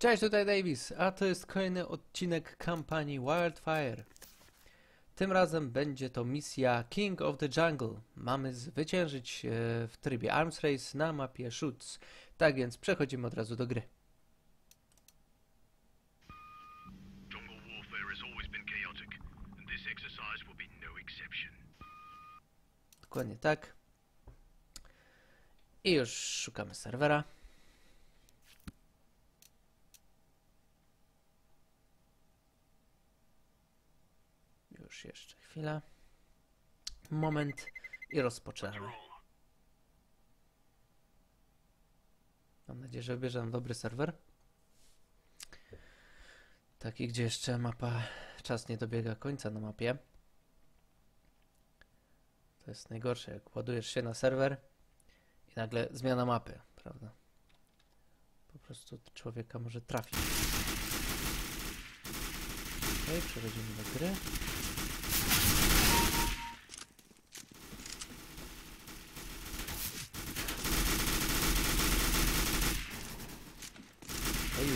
Cześć, tutaj Davis, a to jest kolejny odcinek kampanii Wildfire. Tym razem będzie to misja King of the Jungle. Mamy zwyciężyć e, w trybie Arms Race na mapie Shoots. Tak więc przechodzimy od razu do gry. No. Dokładnie tak. I już szukamy serwera. Już jeszcze chwila. Moment i rozpoczynamy. Mam nadzieję, że wybierze nam dobry serwer. Taki, gdzie jeszcze mapa, czas nie dobiega końca na mapie. To jest najgorsze, jak ładujesz się na serwer i nagle zmiana mapy, prawda? Po prostu człowieka może trafić. Ok, przechodzimy do gry.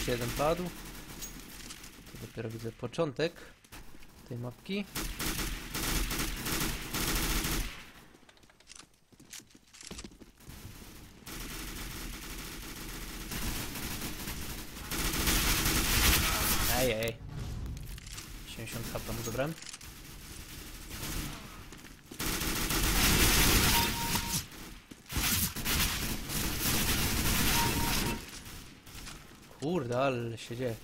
Już jeden padł. To dopiero widzę początek tej mapki. Ej, ej. 70 HP mu zabrałem. Ale się dzieje.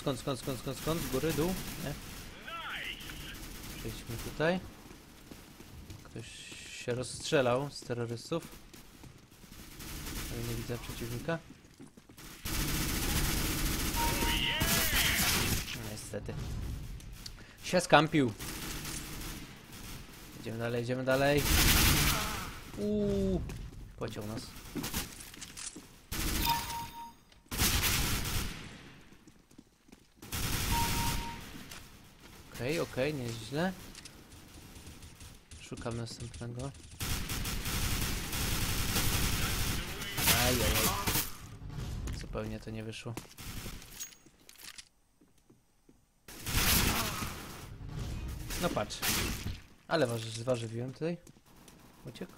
Skąd, skąd, skąd, skąd, skąd? Z góry, dół? Nie? Przejdźmy tutaj. Ktoś się rozstrzelał z terrorystów. Ale nie widzę przeciwnika. No, Niestety. Się skampił. Idziemy dalej, idziemy dalej. Uuu, pociął nas. Okej, okej, nieźle. Szukam następnego. Ajajaj. Zupełnie to nie wyszło. No patrz. Ale warzy, zważywiłem tutaj. Uciekł.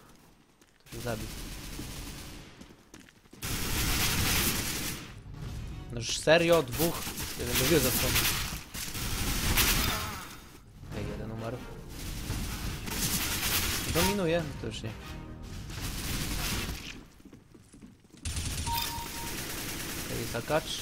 To się zabił. No już serio? Dwóch? Jeden drugiego zasłonił. Dominuje? To już nie. Okej, zakacz.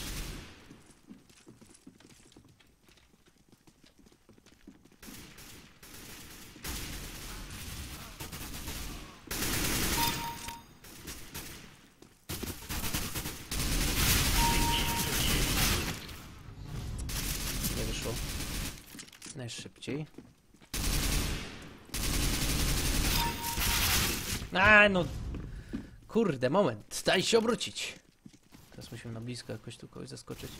Najszybciej. A, no. Kurde, moment. Daj się obrócić. Teraz musimy na blisko jakoś tu kogoś zaskoczyć.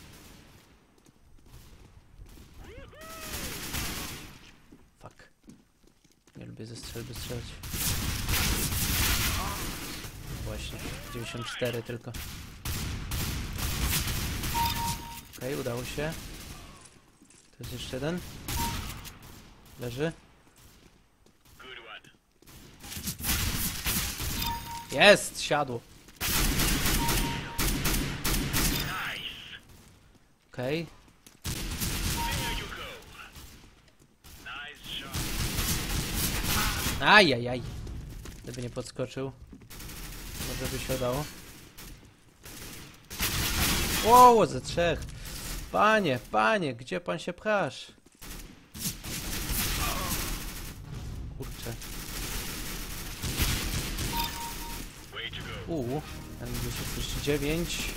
Fuck. Nie lubię ze strzelby strzelać. Właśnie. 94 tylko. Okej, udało się. To jest jeszcze jeden. Leży. Jest! Siadło. Okej. Shot. Ajajaj. Gdyby nie podskoczył. Może by się udało. Wow, ze trzech. Panie, panie, gdzie pan się pchasz? Uuu, M239.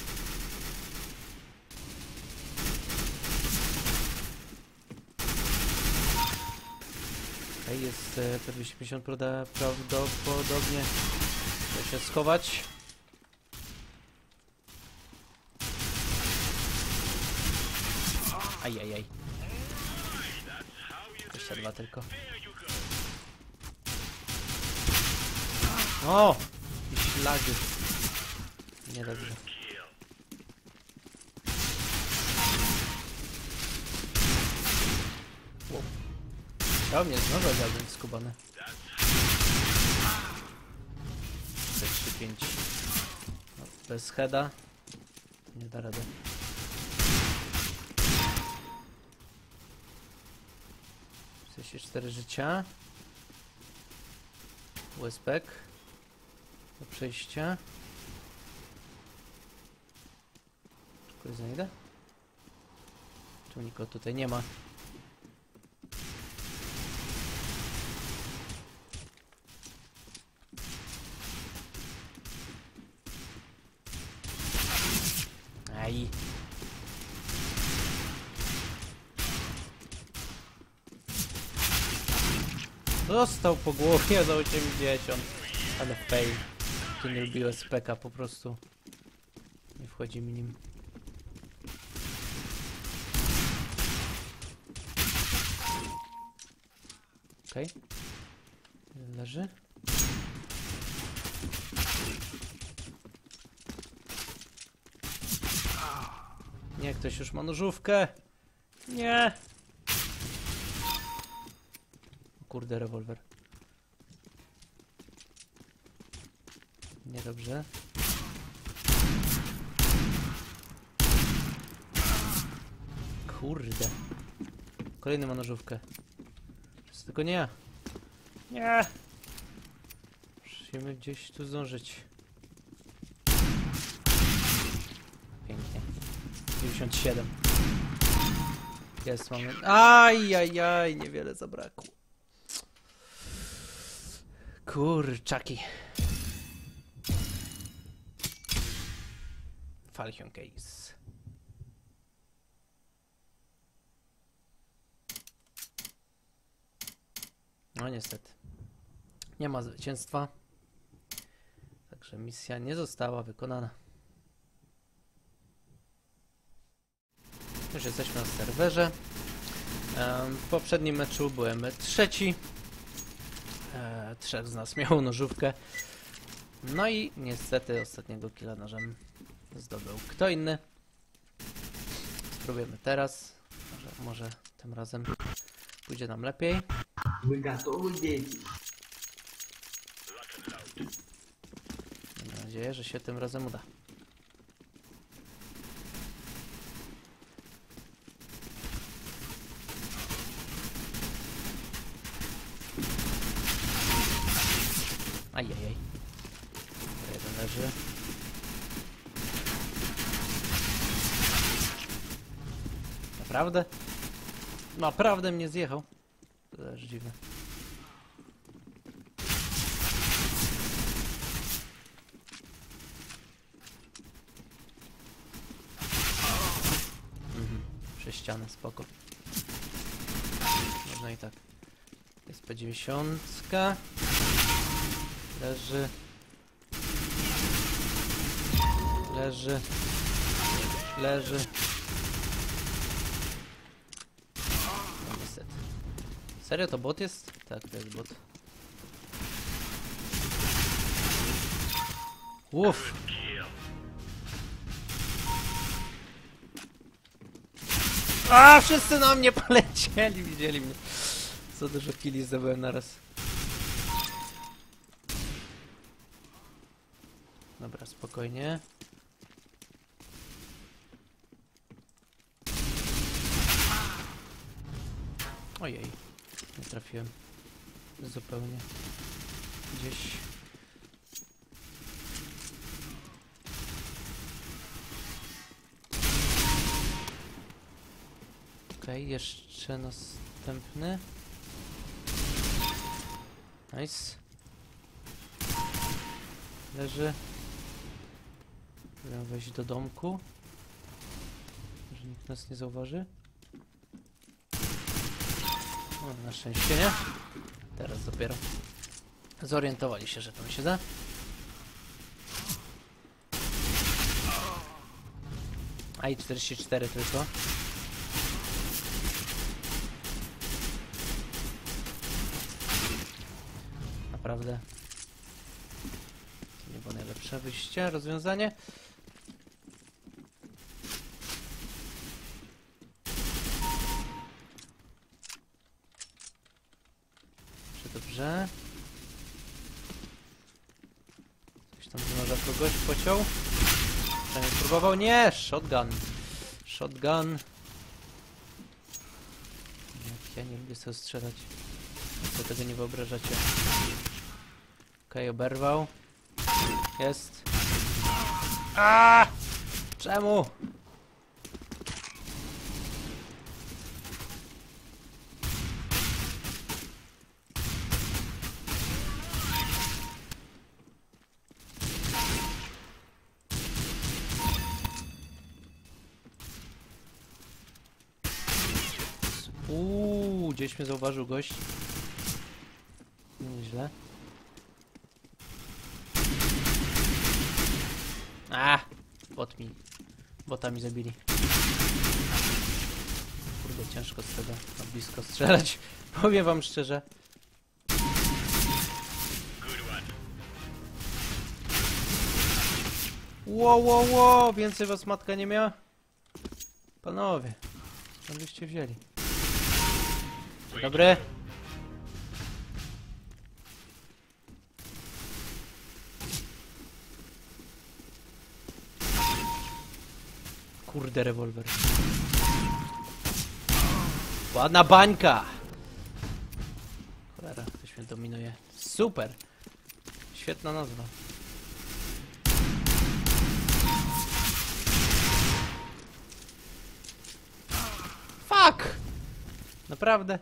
Okej, jest e, P250 prawda- prawdopodobnie. Trzeba się schować. Ajajaj. 22 tylko. Lagi. Niedobrze. Wow. O mnie znowu działbym skubany. 4, 5. No, bez heada. Nie da rady. Się 4 życia. USPek. Do przejścia. Kogoś znajdę? Czemu nikogo tutaj nie ma? Aj. Dostał po głowie za 80. Ale fail. Nie lubiłem speka po prostu. Nie wchodzi mi nim. Okej. Okay. Leży. Nie, ktoś już ma nożówkę. Nie. Kurde, rewolwer. Niedobrze. Kurde. Kolejny ma nożówkę. Tylko nie ja. Nie. Musimy gdzieś tu zdążyć. Pięknie. 97. Jest, mamy. Aj, niewiele zabrakło. Kurczaki. Falchion Case. No niestety. Nie ma zwycięstwa. Także misja nie została wykonana. Już jesteśmy na serwerze. W poprzednim meczu byłem trzeci. E, Trzech z nas miało nożówkę. No i niestety ostatniego killa nożem zdobył kto inny. Spróbujemy teraz. Może, może tym razem pójdzie nam lepiej. Wygatowy dzieci. Mam nadzieję, że się tym razem uda. Naprawdę? Naprawdę mnie zjechał. To też dziwne. Mhm. Przez ścianę, spoko. Można i tak. Jest P90. Leży. Leży. Leży. No niestety. Serio to bot jest? Tak, to jest bot. Uff. A, wszyscy na mnie polecieli, widzieli mnie. Za dużo killi zdobyłem naraz. Dobra, spokojnie. Trafiłem. Zupełnie. Gdzieś. Okej, jeszcze następny. Nice. Leży. Próbuję wejść do domku. Że nikt nas nie zauważy. O, na szczęście nie. Teraz dopiero. Zorientowali się, że tam się da. A i 44 tylko. Naprawdę. To nie chyba najlepsze wyjście, rozwiązanie. Dobrze, dobrze. Coś tam z noża kogoś pociął. Przynajmniej próbował. Nie! Shotgun. Shotgun. Jak ja nie lubię sobie strzelać. Co tego nie wyobrażacie. Okej, oberwał. Jest. A! Czemu? Uuu, gdzieś mnie zauważył gość. Nieźle. A, bot mi. Bota mi zabili. Kurde, ciężko z tego na blisko strzelać. Powiem wam szczerze. Ło, ło, ło! Więcej was matka nie miała? Panowie, skąd byście wzięli? Dobry. Kurde, rewolwer. Ładna bańka! Cholera, ktoś mnie dominuje. Super! Świetna nazwa. Fuck! Naprawdę?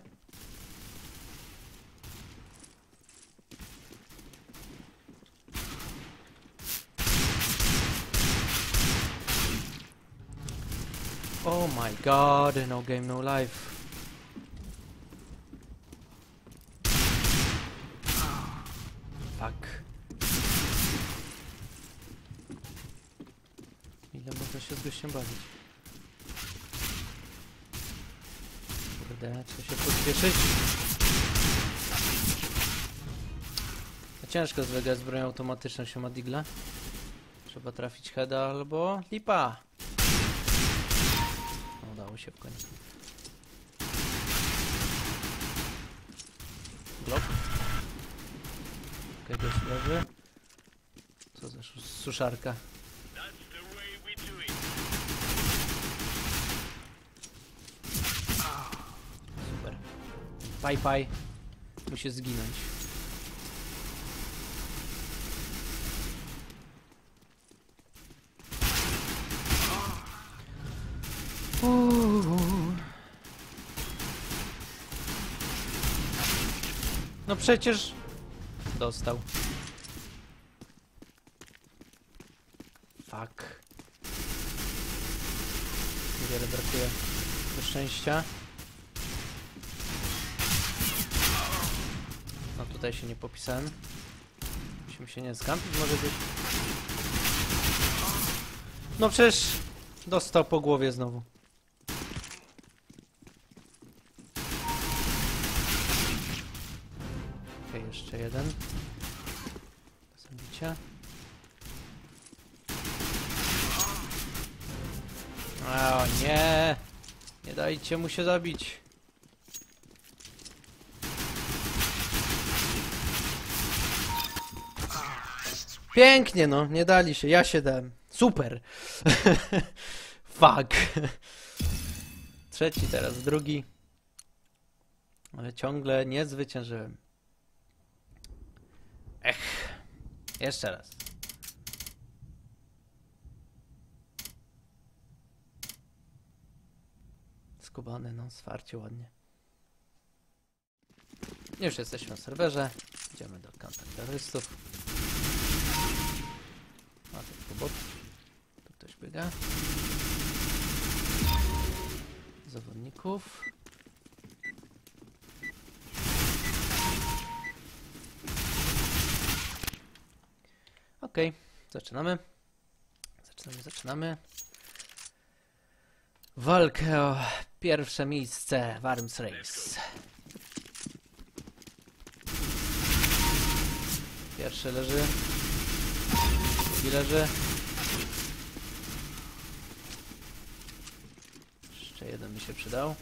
Oh my god, no game, no life. Fuck. Ile można się z gościem bawić? Kurde, trzeba się pośpieszyć. No Ciężko z Vega z automatyczną się ma digla. Trzeba trafić heada albo lipa. Udało się w końcu. Blok. Okej, gość leży. Co za sus- suszarka? Super. Paj, paj. Musi zginąć. No przecież dostał. Fuck. Wiele brakuje do szczęścia. No tutaj się nie popisałem. Musimy się nie skampić, może być. No przecież dostał po głowie znowu. Jeszcze jeden. Do zabicia. O nie! Nie dajcie mu się zabić. Pięknie no, nie dali się, ja się dałem. Super. Fuck. Trzeci teraz, drugi. Ale ciągle nie zwyciężyłem. Jeszcze raz. Skubany, no, zwarcie ładnie. Już jesteśmy na serwerze. Idziemy do kontaktorystów. A to bot. Tu ktoś biega. Zawodników. Okej, zaczynamy. Zaczynamy, zaczynamy. Walkę o pierwsze miejsce w Arms Race. Pierwszy leży. I leży. Jeszcze jeden mi się przydał.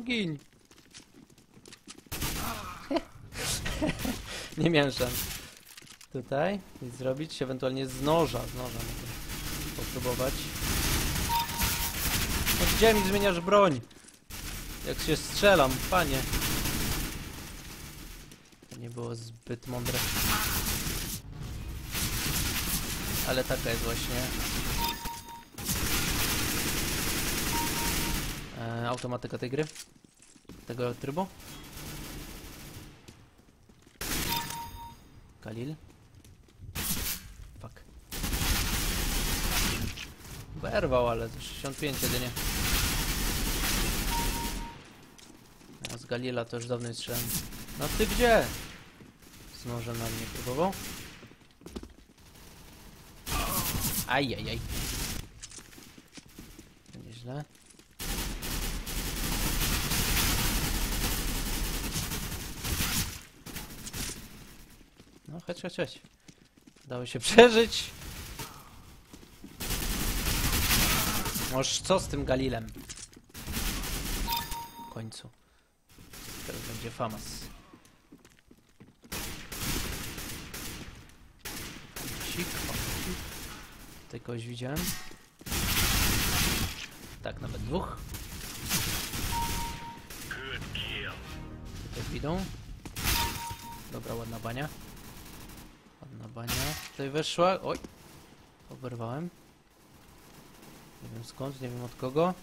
Gin. Nie szans. Tutaj nic zrobić, ewentualnie z noża, z noża popróbować. No gdzie mi zmieniasz broń? Jak się strzelam, panie. To nie było zbyt mądre. Ale taka jest właśnie e, automatyka tej gry. Tego trybu. Kalil. Fuck. Berwał, ale to 65 jedynie. A z Galila to już dawno nie strzelam. No ty gdzie? Z nożem na mnie próbował. Ajajaj. Nieźle. Chodź, chodź, chodź. Udało się przeżyć. Moż co z tym Galilem? W końcu. Teraz będzie famas. Sik. Tutaj kogoś widziałem. Tak, nawet dwóch. Tutaj idą. Dobra, ładna bania. Ładna bania. Tutaj weszła. Oj! Oberwałem. Nie wiem skąd, nie wiem od kogo.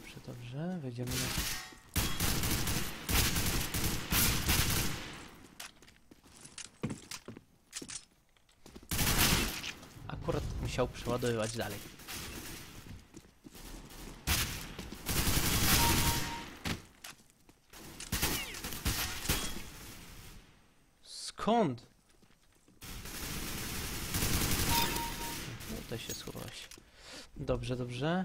Dobrze, dobrze. Wejdziemy na... Akurat musiał przeładowywać dalej. Skąd? No, Tutaj się schowałeś. Dobrze, dobrze.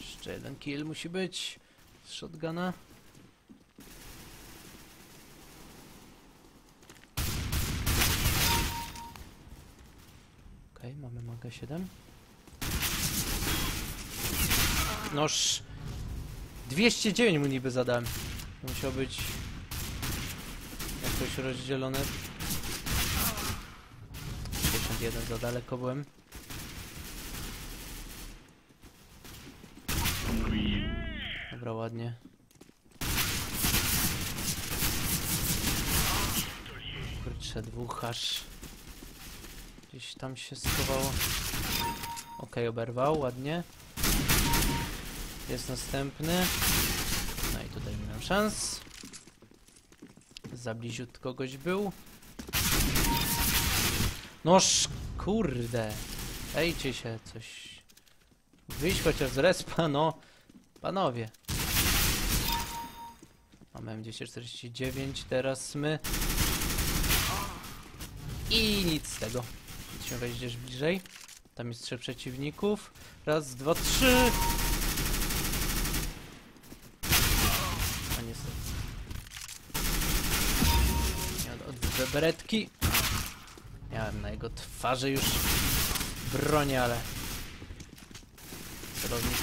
Jeszcze jeden kill musi być. Z shotguna. Okej, mamy maga 7. Noż 209 mu niby zadałem. Musiał być jakoś rozdzielone. 51 za daleko byłem. Dobra, ładnie. Kurczę, dwóch aż gdzieś tam się schowało. Okej, oberwał, ładnie. Jest następny. Szans. Za bliziutko goś był. Noż, kurde. Ejcie się, coś. Wyjść chociaż z respa, no. Panowie. Mamy M249, teraz my. I nic z tego. Wejść gdzieś bliżej. Tam jest trzech przeciwników. Raz, dwa, trzy. A niestety. Miałem od dwie beretki. Miałem na jego twarzy już bronię, ale celownik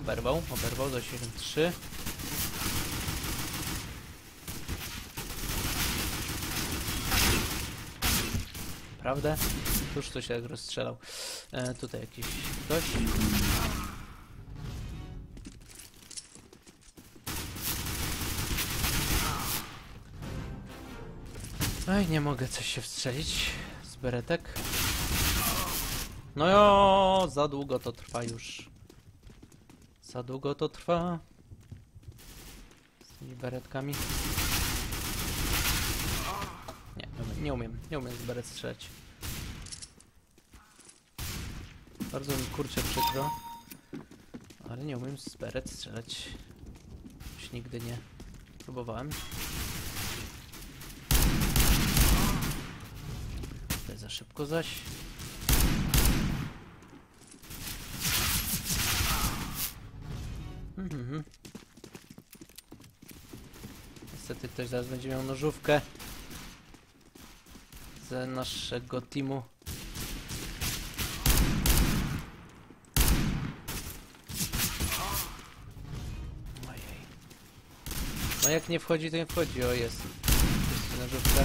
oberwał, oberwał do 73. Prawda? Cóż to się tak rozstrzelał. E, tutaj jakiś gość. Ej, nie mogę coś się wstrzelić z beretek. No jo, za długo to trwa już. Za długo to trwa. Z tymi beretkami. Nie, nie umiem, nie umiem, z beret strzelać. Bardzo mi kurczę przykro. Ale nie umiem z beret strzelać. Już nigdy nie próbowałem. Za szybko zaś. Mhm. Niestety ktoś zaraz będzie miał nożówkę z naszego teamu. Ojej. No jak nie wchodzi, to nie wchodzi. O, jest. Jest nożówka.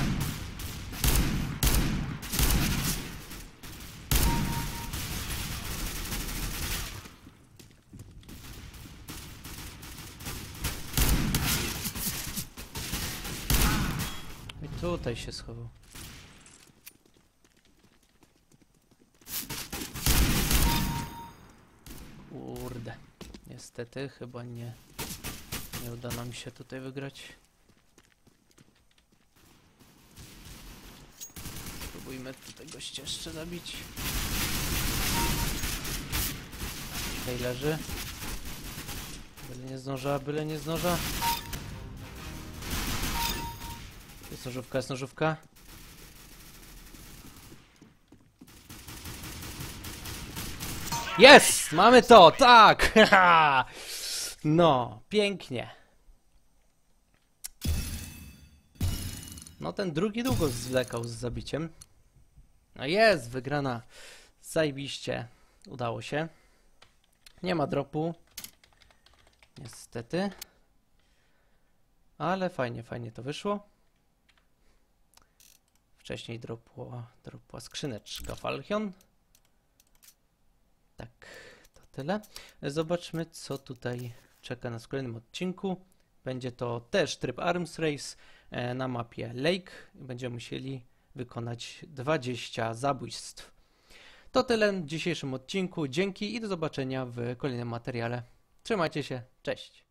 I tutaj się schował. Kurde. Niestety chyba nie, nie uda nam się tutaj wygrać. Spróbujmy gościa jeszcze zabić. Tutaj leży. Byle nie zdąża, byle nie zdąża. Jest nożówka, jest nożówka. Jest! Mamy to! Tak! No, pięknie. No ten drugi długo zwlekał z zabiciem. No jest, wygrana. Zajebiście. Udało się. Nie ma dropu. Niestety. Ale fajnie, fajnie to wyszło. Wcześniej dropła, dropła skrzyneczka Falchion. Tak, to tyle. Zobaczmy, co tutaj czeka nas w kolejnym odcinku. Będzie to też tryb Arms Race e, na mapie Lake. Będziemy musieli wykonać 20 zabójstw. To tyle w dzisiejszym odcinku. Dzięki i do zobaczenia w kolejnym materiale. Trzymajcie się, cześć!